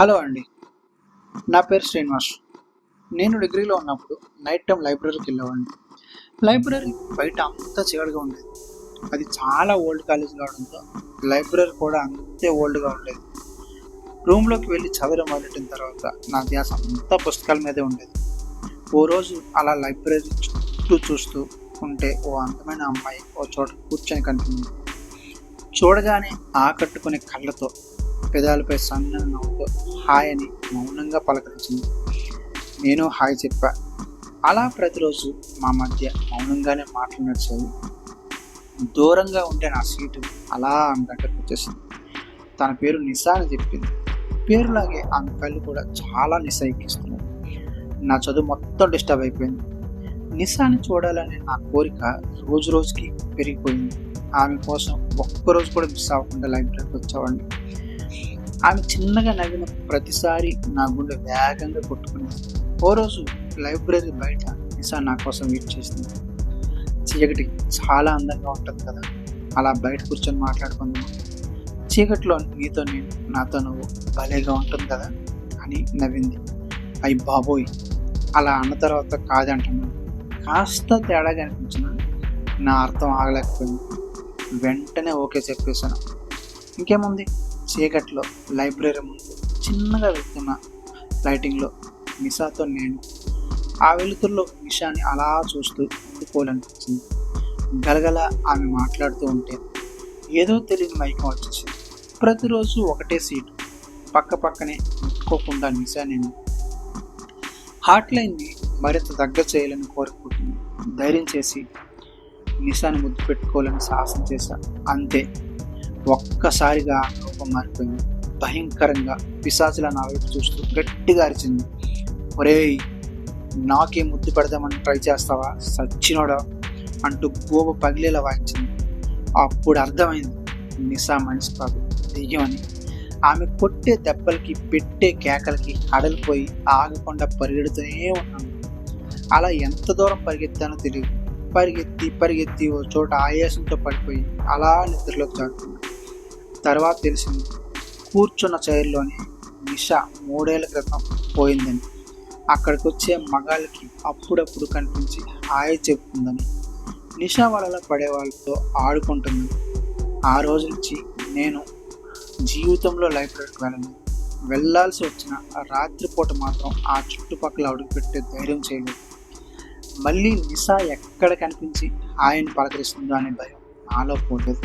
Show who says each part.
Speaker 1: Hello అండి. నా పేరు శ్రీనివాస్. నేను డిగ్రీలో ఉన్నప్పుడు నైట్ టైం లైబ్రరీకి వెళ్ళేవాడిని. లైబ్రరీ బయట అంతా చీకటిగా ఉండేది. అది చాలా ఓల్డ్ కాలేజ్ కావడంతో లైబ్రరీ కూడా అంతే ఓల్డ్గా ఉండేది. రూమ్లోకి వెళ్ళి చదవడం మొదలెట్టిన తర్వాత నా ధ్యాస అంతా పుస్తకాల మీదే ఉండేది. ఓ రోజు అలా లైబ్రరీ చుట్టూ చూస్తూ ఉంటే ఓ అందమైన అమ్మాయి ఓ చోట కూర్చొని కనిపించింది. చూడగానే ఆకట్టుకునే కళ్ళతో పెదాలపై సన్న నవ్వుతో హాయ్ అని మౌనంగా పలకరించింది. నేను హాయ్ చెప్పా. అలా ప్రతిరోజు మా మధ్య మౌనంగానే మాటలు దూరంగా ఉంటే నా సీటు అలా ఆమె దగ్గరకు వచ్చేసింది. తన పేరు నిసా అని చెప్పింది. పేరులాగే ఆమె కళ్ళు కూడా చాలా నిశా ఎక్కిస్తున్నాయి. నా చదువు మొత్తం డిస్టర్బ్ అయిపోయింది. నిసాని చూడాలనే నా కోరిక రోజు రోజుకి పెరిగిపోయింది. ఆమె కోసం ఒక్కరోజు కూడా మిస్ అవ్వకుండా లైబ్రరీకి వచ్చేవాడిని. ఆమె చిన్నగా నవ్విన ప్రతిసారి నా గుండె వేగంగా కొట్టుకునేది. ఓ రోజు లైబ్రరీ బయట నిసా నా కోసం వెయిట్ చేసింది చీకటి చాలా అందంగా ఉంటుంది కదా. అలా బయట కూర్చొని మాట్లాడుకుందాం. చీకట్లో నీతో నేను నాతో నువ్వు భలేగా ఉంటుంది కదా అని నవ్వింది. అయ్యి బాబోయ్! అలా అన్న తర్వాత కాదంటున్నాను. కాస్త తేడాగా అనిపించిన నా అర్థం ఆగలేకపోయింది. వెంటనే ఓకే చెప్పేశాను. ఇంకేముంది? చీకట్లో లైబ్రరీ ముందు చిన్నగా వెళ్తున్న లైటింగ్లో నిషాతో నేను ఆ వెలుతురులో నిషాని అలా చూస్తూ ఉండిపోవాలనిపించింది గలగల ఆమె మాట్లాడుతూ ఉంటే ఏదో తెలియని మైకం వచ్చేసింది. ప్రతిరోజు ఒకటే సీటు. పక్క పక్కనే ముట్టుకోకుండా నిషా నేను హాట్ లైన్ని మరింత దగ్గర చేయాలని కోరుకుంటుంది. ధైర్యం చేసి నిషాని ముద్దు పెట్టుకోవాలని సాహసం చేశా అంతే. ఒక్కసారిగా రూపం మారిపోయింది భయంకరంగా పిశాచుల నా వైపు చూస్తూ గట్టిగా అరిచింది. ఒరేయ్ నాకే ముద్దు పెడదామని ట్రై చేస్తావా? సచ్చినోడా అంటూ గోబ పగిలేలా వాయించింది. అప్పుడు అర్థమైంది. నిసా మనిషి కాదు దెయ్యమని ఆమె కొట్టే దెబ్బలకి పెట్టే కేకలకి అడలిపోయి ఆగకుండా పరిగెడుతూనే ఉన్నాను అలా ఎంత దూరం పరిగెత్తానో తెలియదు పరిగెత్తి పరిగెత్తి ఓ చోట ఆయాసంతో పడిపోయి అలా నిద్రలోకి జారుకున్నాను. తర్వాత తెలిసింది. కూర్చున్న చైర్లోనే నిషా మూడేళ్ళ క్రితం పోయిందని. అక్కడికి వచ్చే మగాళ్ళకి అప్పుడప్పుడు కనిపించి హాయ్ చెప్తుందని నిషా వలలో పడే వాళ్ళతో ఆడుకుంటుంది ఆ రోజు నుంచి నేను జీవితంలో లైబ్రరీకి వెళ్ళను. వెళ్ళాల్సి వచ్చిన రాత్రిపూట మాత్రం ఆ చుట్టుపక్కల అడుగుపెట్టే ధైర్యం చేయలేదు. మళ్ళీ నిషా ఎక్కడ కనిపించి ఆయన పలకరిస్తుందో అనే భయం నాలో పోలేదు.